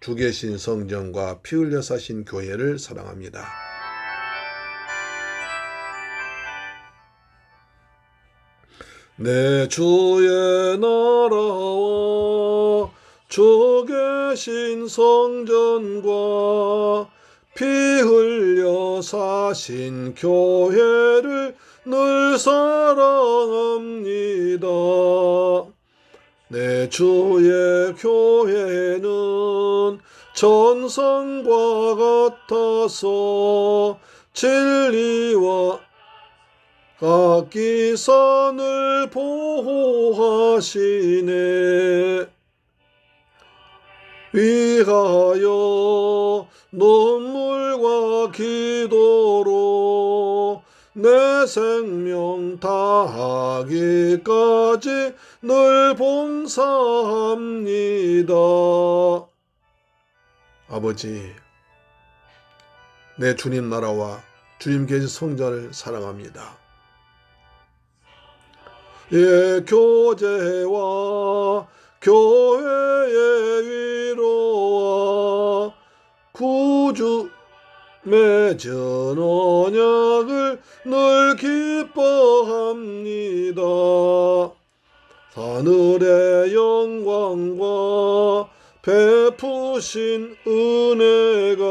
주 계신 성전과 피 흘려 사신 교회를 사랑합니다. 내 주의 나라와 주 계신 성전과 피 흘려 사신 교회를 늘 사랑합니다. 내 주의 교회는 전성과 같아서 진리와 각기 선을 보호하시네. 위하여 눈물과 기도로 내 생명 다하기까지 늘 봉사합니다. 아버지, 내 주님 나라와 주님 계신 성전을 사랑합니다. 예, 교제와 교회의 위로와 구주 맺은 언약을 늘 기뻐합니다. 하늘의 영광과 베푸신 은혜가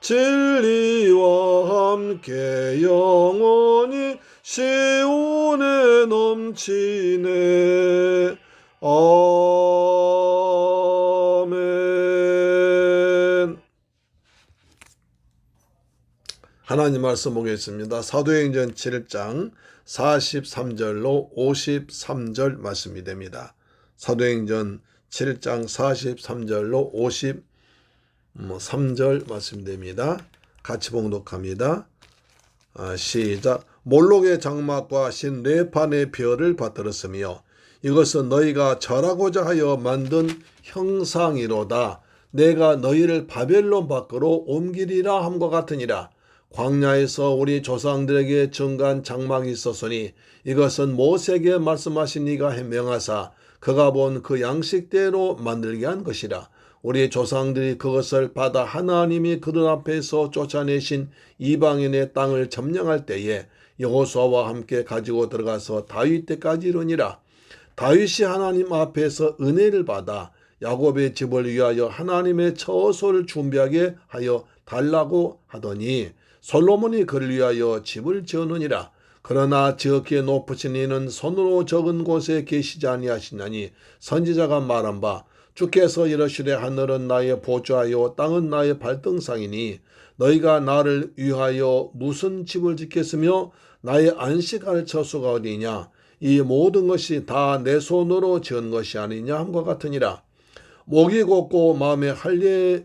진리와 함께 영원히 시온에 넘치네. 아 하나님 말씀 보겠습니다. 사도행전 7장 43절로 53절 말씀이 됩니다. 사도행전 7장 43절로 53절 말씀이 됩니다. 같이 봉독합니다. 아, 시작. 몰록의 장막과 신 네판의 별을 받들었으며 이것은 너희가 절하고자 하여 만든 형상이로다. 내가 너희를 바벨론 밖으로 옮기리라 함과 같으니라. 광야에서 우리 조상들에게 증간 장막이 있었으니 이것은 모세에게 말씀하신 이가 명하사 그가 본 그 양식대로 만들게 한 것이라. 우리 조상들이 그것을 받아 하나님이 그들 앞에서 쫓아내신 이방인의 땅을 점령할 때에 여호수아와 함께 가지고 들어가서 다윗 때까지 이르니라. 다윗이 하나님 앞에서 은혜를 받아 야곱의 집을 위하여 하나님의 처소를 준비하게 하여 달라고 하더니 솔로몬이 그를 위하여 집을 지었느니라. 그러나 지었기에 높으신 이는 손으로 적은 곳에 계시지 아니하시나니 선지자가 말한 바 주께서 이러시되 하늘은 나의 보좌요 땅은 나의 발등상이니 너희가 나를 위하여 무슨 집을 짓겠으며 나의 안식할 처소가 어디냐 이 모든 것이 다 내 손으로 지은 것이 아니냐 함과 같으니라 목이 곱고 마음에 할례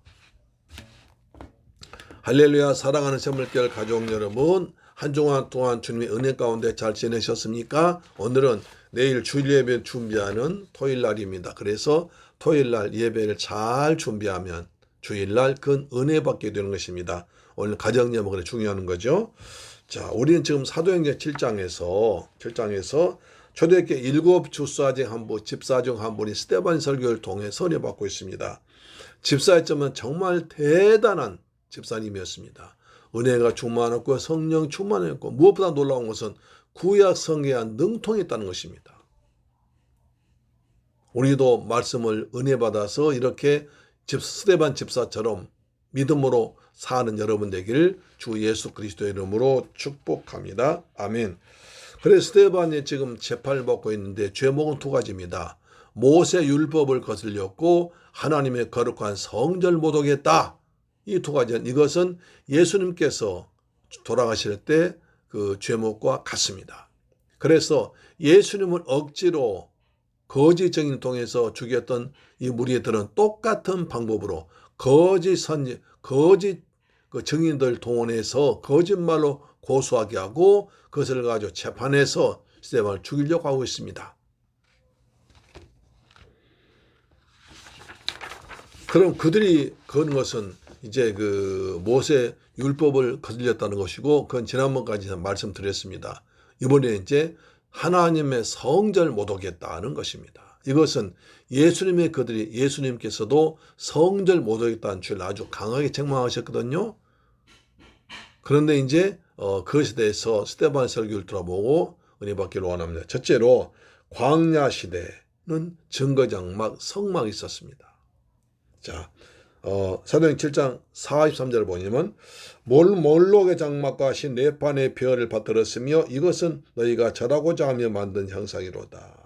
할렐루야 사랑하는 샘물결 가족 여러분 한 주간 동안 주님의 은혜 가운데 잘 지내셨습니까? 오늘은 내일 주일 예배 준비하는 토요일 날입니다. 그래서 토요일 날 예배를 잘 준비하면 주일날 그 은혜 받게 되는 것입니다. 오늘 가정 예목을 중요한 거죠. 자, 우리는 지금 사도행전 7장에서 7장에서 초대교회 일곱 주사 중한 분, 집사 중 한 분이 스테반 설교를 통해 선회 받고 있습니다. 집사였지만 정말 대단한 집사님이었습니다. 은혜가 충만했고 성령 충만했고 무엇보다 놀라운 것은 구약 성경에 능통했다는 것입니다. 우리도 말씀을 은혜 받아서 이렇게 집 스테반 집사처럼 믿음으로 사는 여러분 되기를 주 예수 그리스도의 이름으로 축복합니다. 아멘. 그래서 스테반이 지금 재판을 받고 있는데 죄목은 두 가지입니다. 모세 율법을 거슬렸고 하나님의 거룩한 성절 모독했다. 이 두 가지는 이것은 예수님께서 돌아가실 때 그 죄목과 같습니다. 그래서 예수님을 억지로 거짓 증인 통해서 죽였던 이 무리들은 똑같은 방법으로 거짓 선 거짓 그 증인들 동원해서 거짓말로 고소하게 하고 그것을 가지고 재판해서 스테반을 죽이려고 하고 있습니다. 그럼 그들이 그런 것은 이제 그 모세 율법을 거슬렸다는 것이고 그건 지난번까지 말씀드렸습니다. 이번에 이제 하나님의 성절 모독했다는 것입니다. 이것은 예수님의 그들이 예수님께서도 성절 모독했다는 죄를 아주 강하게 책망하셨거든요. 그런데 이제 어, 그것에 대해서 스테반 설교를 들어보고 은혜 받기를 원합니다. 첫째로 광야 시대는 증거장막 성막이 있었습니다. 자, 어, 사도행 7장 43절을 보면 몰, 몰록의 장막과 신 네 판의 별을 받들었으며 이것은 너희가 절하고자 하며 만든 형상이로다.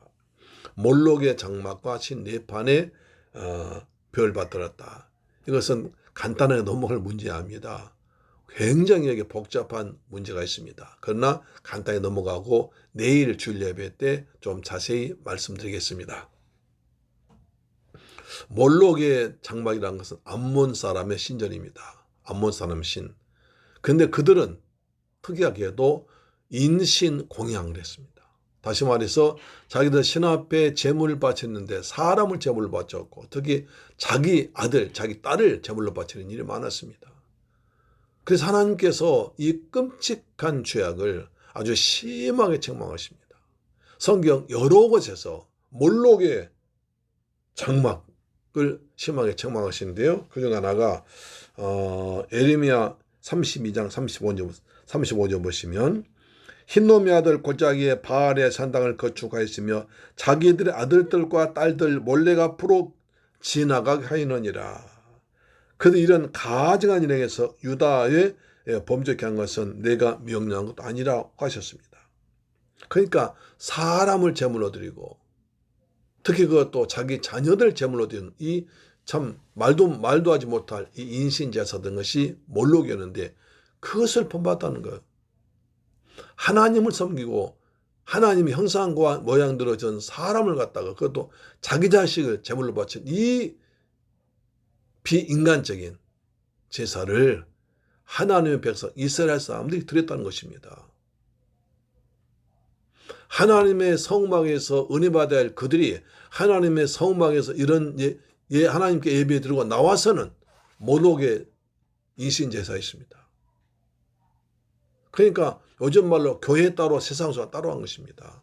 몰록의 장막과 신 네 판의 어, 별 받들었다. 이것은 간단하게 넘어갈 문제입니다. 굉장히 여기 복잡한 문제가 있습니다. 그러나 간단히 넘어가고 내일 주일 예배 때 좀 자세히 말씀드리겠습니다. 몰록의 장막이라는 것은 암몬 사람의 신전입니다. 암몬 사람 신. 근데 그들은 특이하게도 인신 공양을 했습니다. 다시 말해서 자기들 신 앞에 제물을 바쳤는데 사람을 제물로 바쳤고 특히 자기 아들, 자기 딸을 제물로 바치는 일이 많았습니다. 그래서 하나님께서 이 끔찍한 죄악을 아주 심하게 책망하십니다. 성경 여러 곳에서 몰록의 장막 을 심하게 책망하시는데요. 그중 하나가 어, 에레미야 32장 35절 35절 보시면 흰놈의 아들 골짜기에 바알의 산당을 거축하였으며 자기들의 아들들과 딸들 몰래 앞으로 지나가게 하였느니라. 그들 이런 가증한 일행에서 유다의 범죄케 한 것은 내가 명령한 것도 아니라고 하셨습니다. 그러니까 사람을 제물로 드리고 특히 그것도 자기 자녀들 제물로 드리는 이참 말도 말도 하지 못할 이 인신 제사 등 것이 몰록이었는데 그것을 본받았다는 거예요. 하나님을 섬기고 하나님의 형상과 모양대로 전 사람을 갖다가 그것도 자기 자식을 제물로 바친 이 비인간적인 제사를 하나님의 백성 이스라엘 사람들이 드렸다는 것입니다. 하나님의 성막에서 은혜 받아야 할 그들이 하나님의 성막에서 이런 예, 예 하나님께 예배 드리고 나와서는 모독의 인신 제사였습니다. 그러니까 요즘 말로 교회 따로 세상 수가 따로 한 것입니다.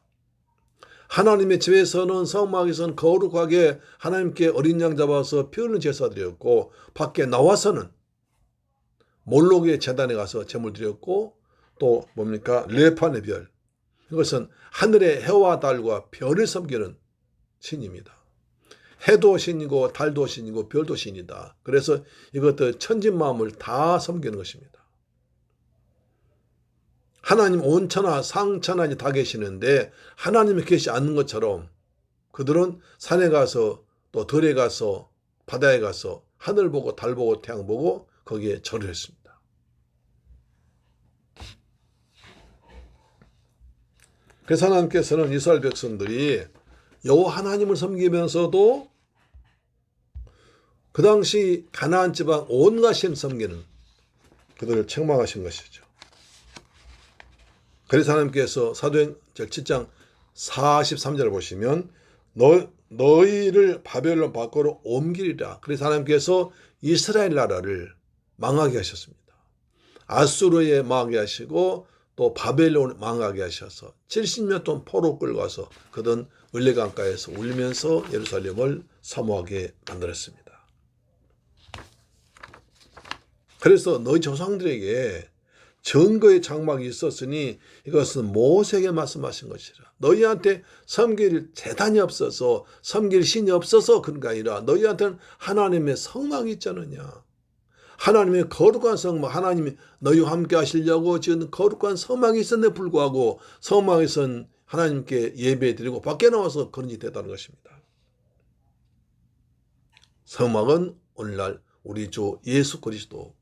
하나님의 집에서는 성막에서는 거룩하게 하나님께 어린 양 잡아서 피우는 제사 드렸고 밖에 나와서는 몰록의 재단에 가서 제물 드렸고 또 뭡니까 레판의 별 이것은 하늘의 해와 달과 별을 섬기는 신입니다. 해도 신이고 달도 신이고 별도 신이다. 그래서 이것들 천진 마음을 다 섬기는 것입니다. 하나님 온천하 상천하에 다 계시는데 하나님이 계시지 않는 것처럼 그들은 산에 가서 또 들에 가서 바다에 가서 하늘 보고 달 보고 태양 보고 거기에 절을 했습니다. 그래서 하나님께서는 이스라엘 백성들이 여호와 하나님을 섬기면서도 그 당시 가나안 지방 온갖 신 섬기는 그들을 책망하신 것이죠. 그래서 하나님께서 사도행 7장 43절을 보시면 너, 너희를 바벨론 밖으로 옮기리라. 그래서 하나님께서 이스라엘 나라를 망하게 하셨습니다. 아수르에 망하게 하시고 또 바벨론 망하게 하셔서 70년 동안 포로 끌고 가서 그든 을레강가에서 울면서 예루살렘을 사모하게 만들었습니다. 그래서 너희 조상들에게 증거의 장막이 있었으니 이것은 모세에게 말씀하신 것이라. 너희한테 섬길 재단이 없어서 섬길 신이 없어서 그런 게 아니라 너희한테는 하나님의 성막이 있잖느냐. 하나님의 거룩한 성막, 하나님이 너희와 함께 하시려고 지은 거룩한 성막이 있었는데 불구하고 성막에선 하나님께 예배 드리고 밖에 나와서 그런 일이 됐다는 것입니다. 성막은 오늘날 우리 주 예수 그리스도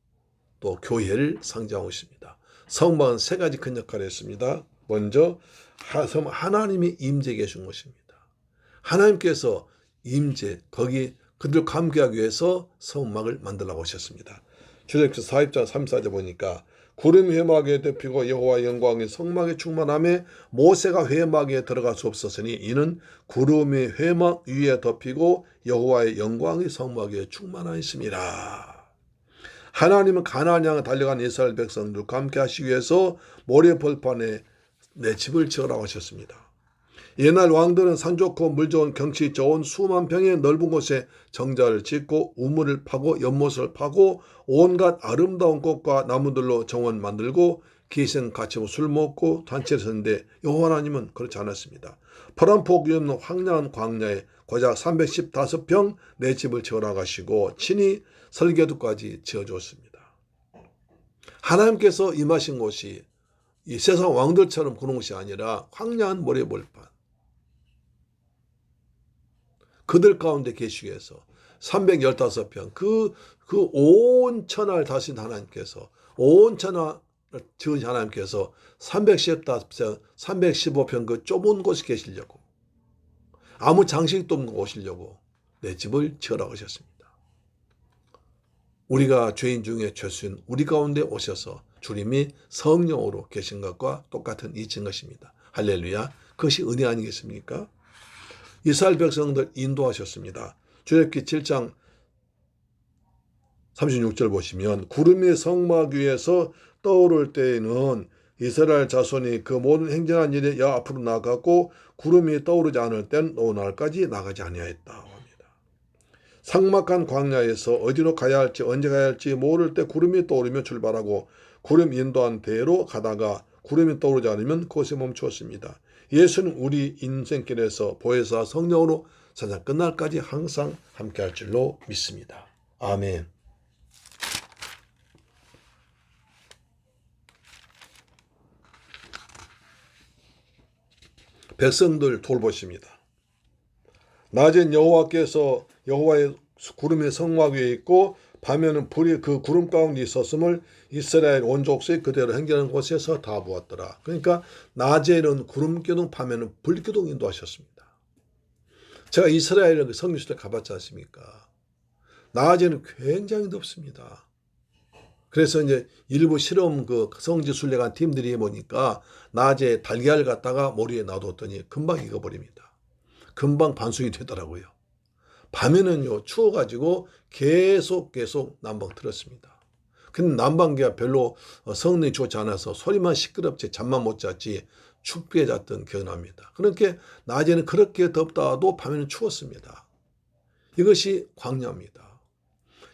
또 교회를 상징하고 있습니다. 성막은 세 가지 큰 역할을 했습니다. 먼저 하나님이 임재 계신 것입니다. 하나님께서 임재 거기 그들 감기하기 위해서 성막을 만들라고 하셨습니다. 주석서 4입장 3, 4절 보니까 구름 회막에 덮이고 여호와 영광이 성막에 충만함에 모세가 회막에 들어갈 수 없었으니 이는 구름이 회막 위에 덮이고 여호와의 영광이 성막에 충만하였습니다. 하나님은 가나안 향해 달려간 이스라엘 백성들과 함께 하시기 위해서 모래 벌판에 내 집을 지으라고 하셨습니다. 옛날 왕들은 산 좋고 물 좋은 경치 좋은 수만 평의 넓은 곳에 정자를 짓고 우물을 파고 연못을 파고 온갖 아름다운 꽃과 나무들로 정원 만들고 기생 같이 술 먹고 단체를 썼는데 여호와 하나님은 그렇지 않았습니다. 파란 폭이 없는 황량한 광야에 고작 315평 내 집을 지어라 가시고 친히 설계도까지 지어줬습니다. 하나님께서 임하신 곳이 이 세상 왕들처럼 그런 곳이 아니라 황량한 모래벌판. 그들 가운데 계시기 위해서 315평 그그 온 천하를 다신 하나님께서 온 천하를 지은 하나님께서 315평 315평 그 좁은 곳에 계시려고 아무 장식도 없는 곳 오시려고 내 집을 지으라고 하셨습니다. 우리가 죄인 중에 죄수인 우리 가운데 오셔서 주님이 성령으로 계신 것과 똑같은 이친 것입니다. 할렐루야. 그것이 은혜 아니겠습니까? 이스라엘 백성들 인도하셨습니다. 주역기 7장 36절 보시면 구름이 성막 위에서 떠오를 때에는 이스라엘 자손이 그 모든 행전한 일에 여 앞으로 나가고 구름이 떠오르지 않을 땐 오늘까지 나가지 아니하였다. 상막한 광야에서 어디로 가야 할지 언제 가야 할지 모를 때 구름이 떠오르며 출발하고 구름 인도한 대로 가다가 구름이 떠오르지 않으면 그곳에 멈추었습니다. 예수는 우리 인생길에서 보혜사 성령으로 세상 끝날까지 항상 함께할 줄로 믿습니다. 아멘. 백성들 돌보십니다. 낮엔 여호와께서 여호와의 구름의 성막 위에 있고 밤에는 불이 그 구름 가운데 있었음을 이스라엘 온 족속이 그대로 행전하는 곳에서 다 보았더라. 그러니까 낮에는 구름 기둥, 밤에는 불 기둥 인도하셨습니다. 제가 이스라엘 성교시대 가봤지 않습니까? 낮에는 굉장히 덥습니다. 그래서 이제 일부 실험 그 성지 순례간 팀들이 보니까 낮에 달걀 갖다가 머리에 놔뒀더니 금방 익어버립니다. 금방 반숙이 되더라고요. 밤에는요 추워가지고 계속 계속 난방 틀었습니다. 근데 난방기가 별로 어, 성능이 좋지 않아서 소리만 시끄럽지 잠만 못 잤지 춥게 잤던 기억납니다. 그렇게 낮에는 그렇게 덥다도 밤에는 추웠습니다. 이것이 광야입니다.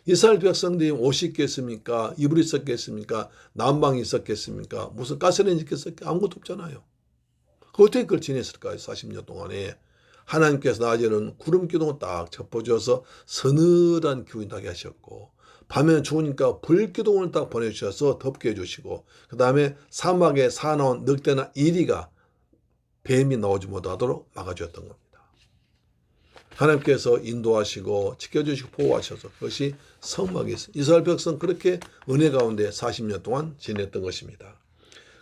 이스라엘 백성들이 옷이 있겠습니까? 이불이 있었겠습니까? 난방이 있었겠습니까? 무슨 가스레인지 있겠습니까? 아무것도 없잖아요. 어떻게 그걸 지냈을까요? 40년 동안에. 하나님께서 낮에는 구름 기둥을 딱 접어주어서 서늘한 기운이 나게 하셨고 밤에는 추우니까 불 기둥을 딱 보내주셔서 덥게 해주시고 그 다음에 사막에 사나운 늑대나 이리가 뱀이 나오지 못하도록 막아주었던 겁니다. 하나님께서 인도하시고 지켜주시고 보호하셔서 그것이 성막이 있어요. 이스라엘 백성 그렇게 은혜 가운데 40년 동안 지냈던 것입니다.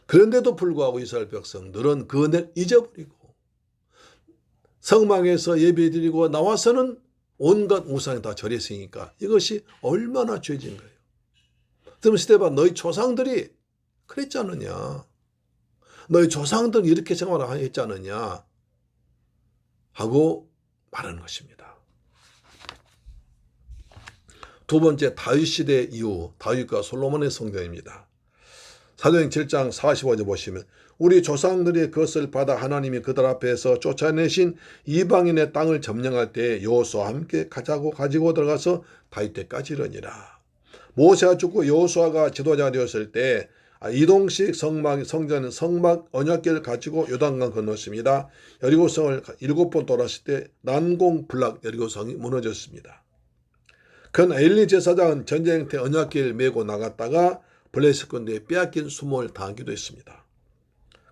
그런데도 불구하고 이스라엘 백성들은 그 은혜를 잊어버리고 성막에서 예배드리고 나와서는 온갖 우상이 다 절했으니까 이것이 얼마나 죄진 거예요. 그럼 스테반 너희 조상들이 그랬지 않느냐. 너희 조상들 이렇게 생활을 했지 않느냐. 하고 말하는 것입니다. 두 번째 다윗 시대 이후 다윗과 솔로몬의 성전입니다. 사도행 7장 45절 보시면 우리 조상들이 그것을 받아 하나님이 그들 앞에서 쫓아내신 이방인의 땅을 점령할 때 여호수아와 함께 가자고 가지고 들어가서 다윗 때까지 이르니라. 모세가 죽고 여호수아가 지도자가 되었을 때 아, 이동식 성막 성전 성막 언약궤를 가지고 요단강 건넜습니다. 여리고성을 일곱 번 돌았을 때 난공불락 여리고성이 무너졌습니다. 큰 엘리 제사장은 전쟁 때 언약궤를 메고 나갔다가 블레셋 군대에 빼앗긴 수모를 당하기도 했습니다.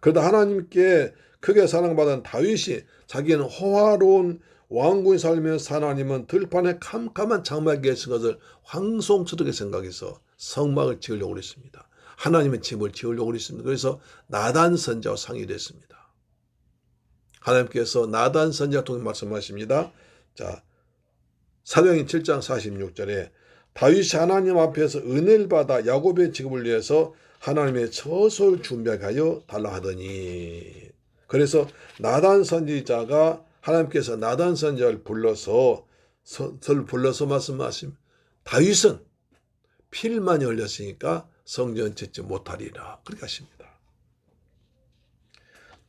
그러다 하나님께 크게 사랑받은 다윗이 자기는 호화로운 왕궁에 살면서 하나님은 들판에 캄캄한 장막에 계신 것을 황송스럽게 생각해서 성막을 지으려고 했습니다. 하나님의 집을 지으려고 했습니다. 그래서 나단 선자와 상의됐습니다. 하나님께서 나단 선자 통해 말씀하십니다. 자, 사도행전 7장 46절에 다윗이 하나님 앞에서 은혜를 받아 야곱의 직업을 위해서 하나님의 처소를 준비하여 달라 하더니 그래서 나단 선지자가 하나님께서 나단 선지자를 불러서 설 불러서 말씀하심 다윗은 필만이 흘렸으니까 성전 짓지 못하리라 그렇게 하십니다.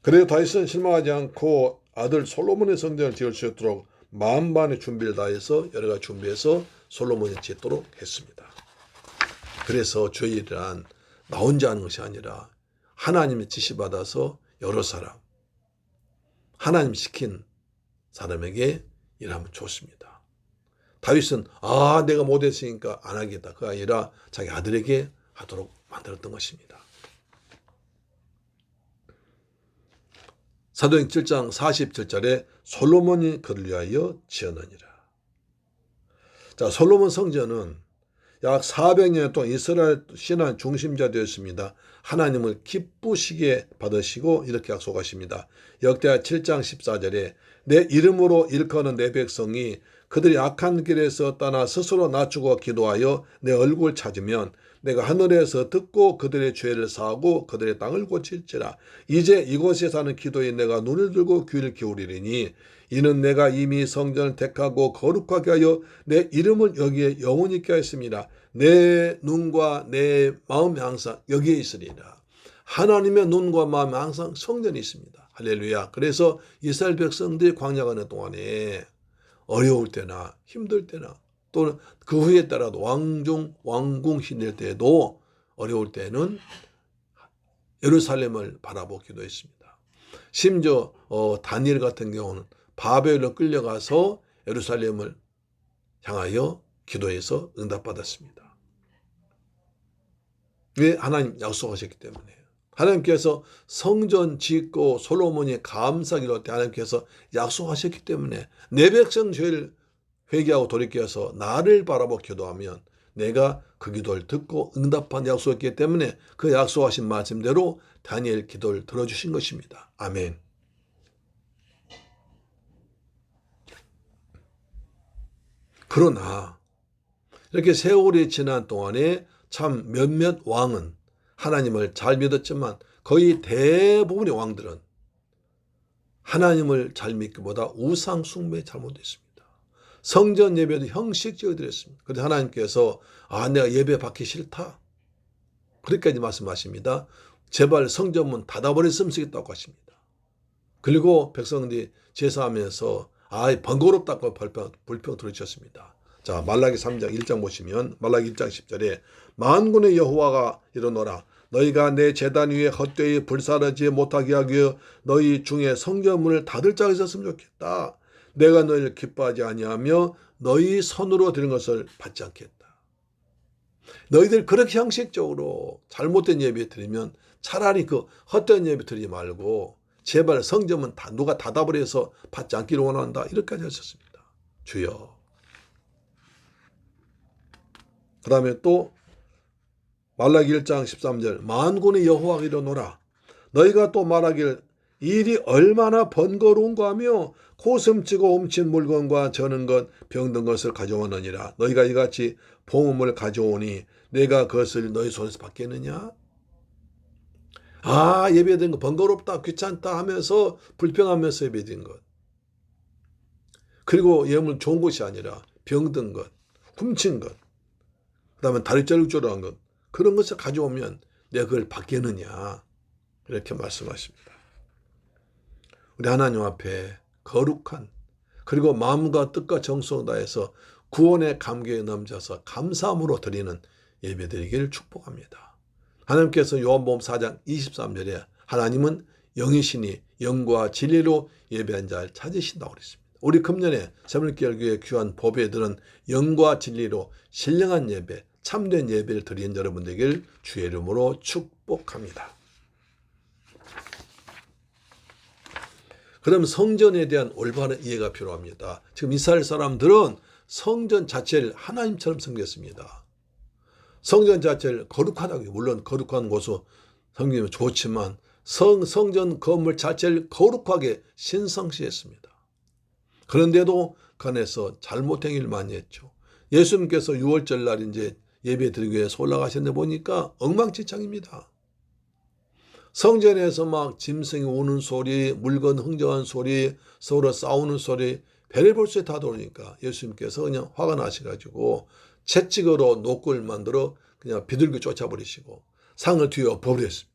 그래도 다윗은 실망하지 않고 아들 솔로몬의 성전을 지을 수 있도록 만반의 준비를 다해서 여러 가지 준비해서 솔로몬이 짓도록 했습니다. 그래서 저희란 나 혼자 하는 것이 아니라 하나님의 지시받아서 여러 사람, 하나님 시킨 사람에게 일하면 좋습니다. 다윗은 아 내가 못했으니까 안 하겠다. 그 아니라 자기 아들에게 하도록 만들었던 것입니다. 사도행 7장 47절에 솔로몬이 그를 위하여 지었느니라. 자, 솔로몬 성전은 약 400년 동안 이스라엘 신앙 중심자 되었습니다. 하나님을 기쁘시게 받으시고 이렇게 약속하십니다. 역대하 7장 14절에 내 이름으로 일컫는 내 백성이 그들이 악한 길에서 떠나 스스로 낮추고 기도하여 내 얼굴 찾으면 내가 하늘에서 듣고 그들의 죄를 사하고 그들의 땅을 고칠지라. 이제 이곳에 사는 기도에 내가 눈을 들고 귀를 기울이리니 이는 내가 이미 성전을 택하고 거룩하게 하여 내 이름을 여기에 영원히 있게 하였습니다. 내 눈과 내 마음이 항상 여기에 있으리라. 하나님의 눈과 마음이 항상 성전에 있습니다. 할렐루야. 그래서 이스라엘 백성들이 광야 가는 동안에 어려울 때나 힘들 때나 또는 그 후에 따라도 왕중 왕궁 신될 때에도 어려울 때는 예루살렘을 바라보고 기도 했습니다. 심지어 어, 다니엘 같은 경우는 바벨로 끌려가서 예루살렘을 향하여 기도해서 응답받았습니다. 왜 하나님 약속하셨기 때문에 하나님께서 성전 짓고 솔로몬이 감사기로 때 하나님께서 약속하셨기 때문에 내 백성 죄를 회개하고 돌이켜서 나를 바라보 기도하면 내가 그 기도를 듣고 응답한 약속했기 때문에 그 약속하신 말씀대로 다니엘 기도를 들어주신 것입니다. 아멘. 그러나 이렇게 세월이 지난 동안에 참 몇몇 왕은 하나님을 잘 믿었지만 거의 대부분의 왕들은 하나님을 잘 믿기보다 우상 숭배에 잘못했습니다. 성전 예배도 형식적으로 드렸습니다. 그런데 하나님께서 아 내가 예배 받기 싫다. 그렇게까지 말씀하십니다. 제발 성전문 닫아버렸으면 좋겠다고 하십니다. 그리고 백성들이 제사하면서 아 번거롭다고 불평, 불평 들으셨습니다. 자 말라기 3장 1장 보시면 말라기 1장 10절에 만군의 여호와가 이르노라 너희가 내 재단 위에 헛되이 불사르지 못하게 하기 위해 너희 중에 성전문을 닫을 자가 있었으면 좋겠다. 내가 너희를 기뻐하지 아니하며 너희 손으로 드린 것을 받지 않겠다. 너희들 그렇게 형식적으로 잘못된 예배 드리면 차라리 그 헛된 예배 드리지 말고 제발 성전은 다 누가 닫아버려서 받지 않기를 원한다. 이렇게까지 하셨습니다. 주여. 그 다음에 또 말라기 1장 13절 만군의 여호와가 이르노라 너희가 또 말하길 일이 얼마나 번거로운가 하며 고슴치고 훔친 물건과 저는 것 병든 것을 가져오느니라 너희가 이같이 봉음을 가져오니 내가 그것을 너희 손에서 받겠느냐 아 예배 드린 거 번거롭다 귀찮다 하면서 불평하면서 예배 드린 것 그리고 예물 좋은 것이 아니라 병든 것 훔친 것 그 다음에 다리 쩔룩쩔룩한 것 그런 것을 가져오면 내가 그걸 받겠느냐 이렇게 말씀하십니다. 우리 하나님 앞에 거룩한 그리고 마음과 뜻과 정성 다해서 구원의 감격에 넘쳐서 감사함으로 드리는 예배드리기를 축복합니다. 하나님께서 요한복음 4장 23절에 하나님은 영이시니 영과 진리로 예배한 자를 찾으신다고 그랬습니다. 우리 금년에 새물결교의 귀한 법에 들은 영과 진리로 신령한 예배, 참된 예배를 드리는 여러분 되길 주의 이름으로 축복합니다. 그럼 성전에 대한 올바른 이해가 필요합니다. 지금 이스라엘 사람들은 성전 자체를 하나님처럼 섬겼습니다. 성전 자체를 거룩하다고 물론 거룩한 곳은 섬기면 좋지만 성, 성전 건물 자체를 거룩하게 신성시했습니다. 그런데도 그 안에서 잘못 행위를 많이 했죠. 예수님께서 6월절 날 이제 예배 드리기 위해서 올라가셨는데 보니까 엉망진창입니다. 성전에서 막 짐승이 우는 소리, 물건 흥정한 소리, 서로 싸우는 소리, 별의볼 수에 다 들어오니까 예수님께서 그냥 화가 나셔가지고 채찍으로 노골 만들어 그냥 비둘기 쫓아버리시고 상을 뒤어 버렸습니다.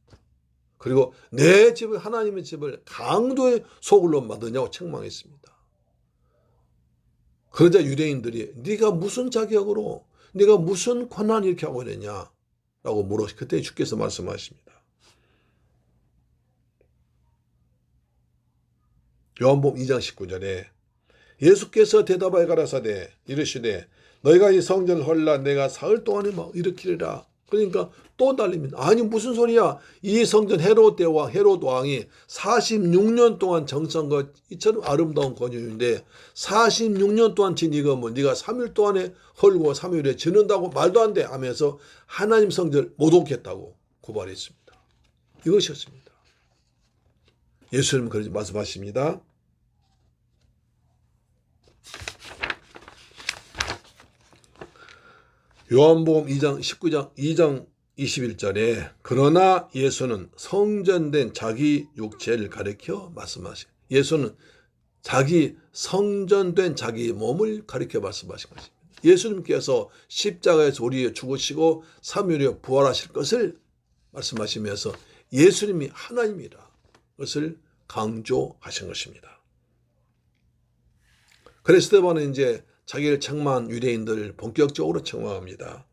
그리고 내 집을 하나님의 집을 강도의 소굴로 만드냐고 책망했습니다. 그러자 유대인들이 네가 무슨 자격으로 네가 무슨 권한 이렇게 하고 있느냐라고 물어 그때 주께서 말씀하십니다. 요한복음 2장 19절에 예수께서 대답하여 가라사대 이르시되 너희가 이 성전을 헐라 내가 사흘 동안에 막 일으키리라 그러니까 또 달립니다. 아니 무슨 소리야? 이 성전 헤롯 대왕 헤롯 왕이 46년 동안 정성과 이처럼 아름다운 건축인데 46년 동안 진 이거 뭐 네가 3일 동안에 헐고 3일에 지는다고 말도 안 돼 하면서 하나님 성전을 못 옮겼다고 고발했습니다. 이것이었습니다. 예수님 그렇게 말씀하십니다. 요한복음 2장 19장 2장 21절에 그러나 예수는 성전된 자기 육체를 가리켜 말씀하시. 예수는 자기 성전된 자기 몸을 가리켜 말씀하신 것입니다. 예수님께서 십자가에서 우리에 죽으시고 3일에 부활하실 것을 말씀하시면서 예수님이 하나님이라 것을 강조하신 것입니다. 스테반은 이제 자기를 책망한 유대인들 본격적으로 책망합니다.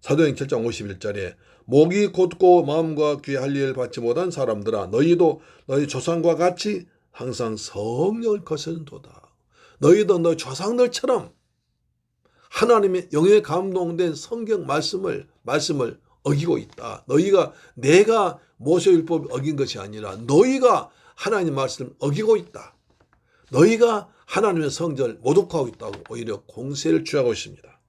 사도행 7장 51절에 목이 곧고 마음과 귀할 일을 받지 못한 사람들아 너희도 너희 조상과 같이 항상 성령을 거스른도다. 너희도 너희 조상들처럼 하나님의 영에 감동된 성경 말씀을 말씀을 어기고 있다. 너희가 내가 모세율법 어긴 것이 아니라 너희가 하나님 말씀을 어기고 있다. 너희가 하나님의 성전을 모독하고 있다고 오히려 공세를 취하고 있습니다.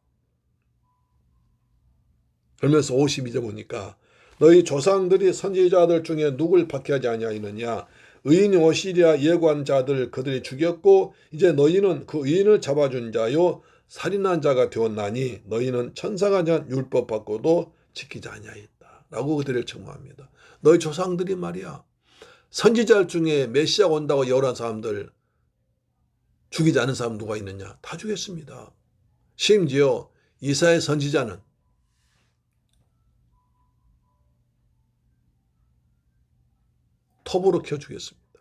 그러면서 52절 보니까 너희 조상들이 선지자들 중에 누굴 박해하지 아니하느냐 의인이 오시리아 예관자들 그들이 죽였고 이제 너희는 그 의인을 잡아준 자요 살인한 자가 되었나니 너희는 천사가 전 율법 받고도 지키지 아니하였다 라고 그들을 청구합니다. 너희 조상들이 말이야 선지자 중에 메시아 온다고 열한 사람들 죽이지 않은 사람 누가 있느냐? 다 죽였습니다. 심지어 이사의 선지자는 톱으로 켜 죽였습니다.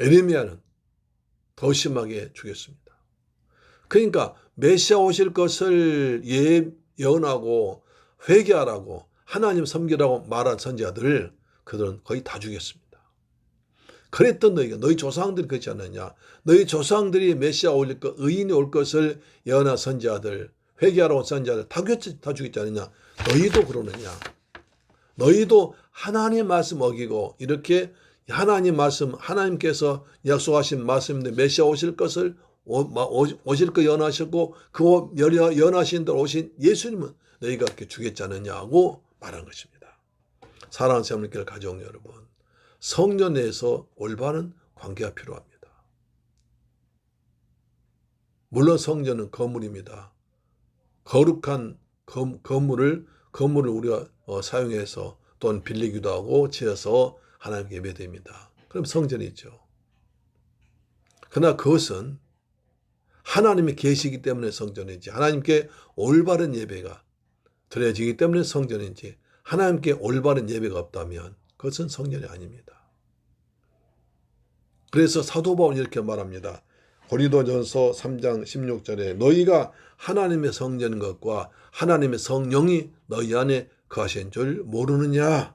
에레미야는 더 심하게 죽였습니다. 그러니까 메시아 오실 것을 예언하고 회개하라고 하나님 섬기라고 말한 선지자들을 그들은 거의 다 죽였습니다. 그랬던 너희가 너희 조상들이 그렇지 않느냐? 너희 조상들이 메시아 올릴 것 의인이 올 것을 예언한 선지자들 회개하러 온 선지자들 다, 죽였지, 않느냐? 너희도 그러느냐? 너희도 하나님 말씀 어기고 이렇게 하나님 말씀 하나님께서 약속하신 말씀인데 메시아 오실 것을 오실 거 연하셨고 그 연하신 대로 오신 예수님은 너희가 그렇게 죽였지 않느냐고 말한 것입니다. 사랑하는 세물길 가정 여러분 성전 내에서 올바른 관계가 필요합니다. 물론 성전은 건물입니다. 거룩한 건, 건물을 건물을 우리가 어, 사용해서 돈 빌리기도 하고 지어서 하나님께 예배드립니다. 그럼 성전이 있죠. 그러나 그것은 하나님이 계시기 때문에 성전인지 하나님께 올바른 예배가 드려지기 때문에 성전인지 하나님께 올바른 예배가 없다면 그것은 성전이 아닙니다. 그래서 사도 바울이 이렇게 말합니다. 고린도전서 3장 16절에 너희가 하나님의 성전인 것과 하나님의 성령이 너희 안에 거하신 줄 모르느냐?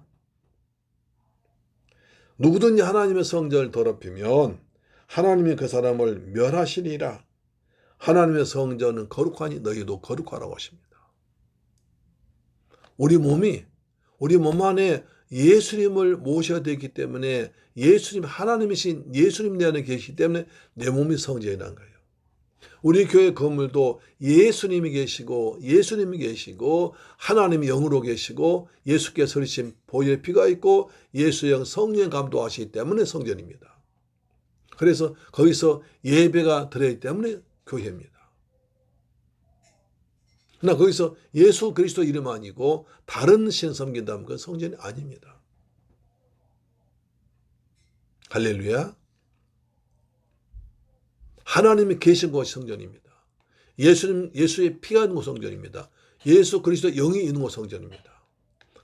누구든지 하나님의 성전을 더럽히면 하나님이 그 사람을 멸하시리라. 하나님의 성전은 거룩하니 너희도 거룩하라고 하십니다. 우리 몸이 우리 몸 안에 예수님을 모셔야 되기 때문에 예수님 하나님이신 예수님 내 안에 계시기 때문에 내 몸이 성전이라는 거예요. 우리 교회 건물도 예수님이 계시고 예수님이 계시고 하나님이 영으로 계시고 예수께서 흐리신 보혈의 피가 있고 예수의 영 성령 감도하시기 때문에 성전입니다. 그래서 거기서 예배가 들어있기 때문에 교회입니다. 그러나 거기서 예수 그리스도 이름 아니고 다른 신 섬긴다면 그건 성전이 아닙니다. 할렐루야. 하나님이 계신 곳이 성전입니다. 예수님, 예수의 피가 있는 곳 성전입니다. 예수 그리스도 영이 있는 곳 성전입니다.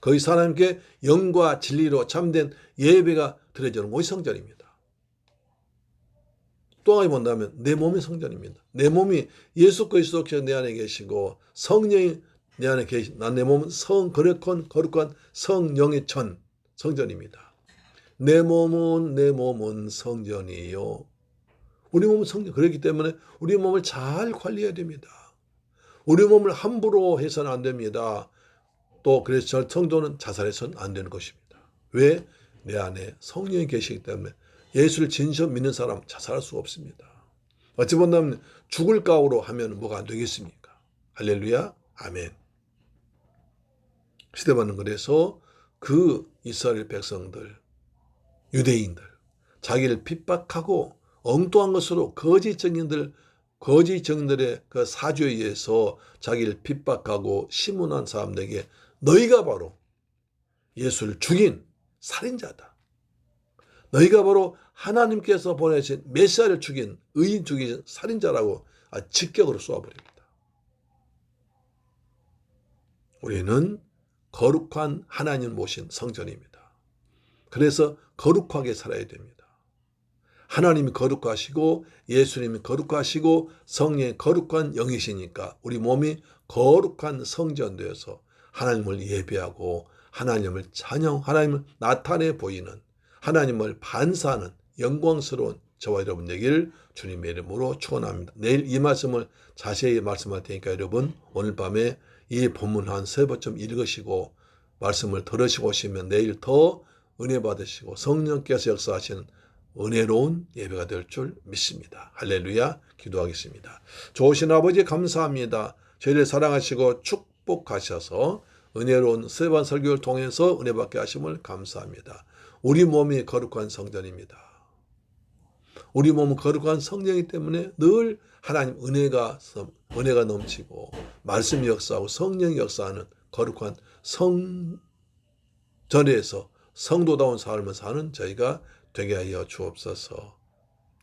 거기 하나님께 영과 진리로 참된 예배가 드려지는 곳이 성전입니다. 또 하나 본다면 내 몸이 성전입니다. 내 몸이 예수 그리스도께서 내 안에 계시고 성령이 내 안에 계신 난내 몸은 성 거룩한 거룩한 성령의 전 성전입니다. 내 몸은 내 몸은 성전이요. 우리 몸은 성전 그렇기 때문에 우리 몸을 잘 관리해야 됩니다. 우리 몸을 함부로 해서는 안 됩니다. 또 그래서 성도는 자살해서는 안 되는 것입니다. 왜? 내 안에 성령이 계시기 때문에 예수를 진심 믿는 사람 자살할 수 없습니다. 어찌 본다면 죽을 각오로 하면 뭐가 안 되겠습니까? 할렐루야, 아멘. 시대받는 그래서 그 이스라엘 백성들, 유대인들, 자기를 핍박하고 엉뚱한 것으로 거짓 정인들, 거짓 정인들의 그 사주에 의해서 자기를 핍박하고 심문한 사람들에게 너희가 바로 예수를 죽인 살인자다. 너희가 바로 하나님께서 보내신 메시아를 죽인 의인 죽인 살인자라고 직격으로 쏘아버립니다. 우리는 거룩한 하나님 모신 성전입니다. 그래서 거룩하게 살아야 됩니다. 하나님이 거룩하시고 예수님이 거룩하시고 성령이 거룩한 영이시니까 우리 몸이 거룩한 성전 되어서 하나님을 예배하고 하나님을 찬양, 하나님을 나타내 보이는 하나님을 반사하는 영광스러운 저와 여러분 되기를 주님의 이름으로 축원합니다. 내일 이 말씀을 자세히 말씀할 테니까 여러분 오늘 밤에 이 본문 한 세 번쯤 읽으시고 말씀을 들으시고 오시면 내일 더 은혜 받으시고 성령께서 역사하시는 은혜로운 예배가 될 줄 믿습니다. 할렐루야 기도하겠습니다. 좋으신 아버지 감사합니다. 저희를 사랑하시고 축복하셔서 은혜로운 세반 설교를 통해서 은혜 받게 하심을 감사합니다. 우리 몸이 거룩한 성전입니다. 우리 몸은 거룩한 성령이기 때문에 늘 하나님 은혜가 은혜가 넘치고 말씀이 역사하고 성령이 역사하는 거룩한 성전에서 성도다운 삶을 사는 저희가 되게 하여 주옵소서.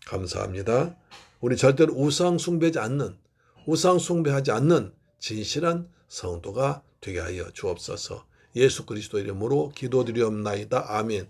감사합니다. 우리 절대로 우상 숭배하지 않는 우상 숭배하지 않는 진실한 성도가 되게 하여 주옵소서. 예수 그리스도 이름으로 기도드리옵나이다. 아멘.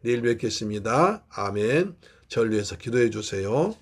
내일 뵙겠습니다. 아멘. 절 위해서 기도해 주세요.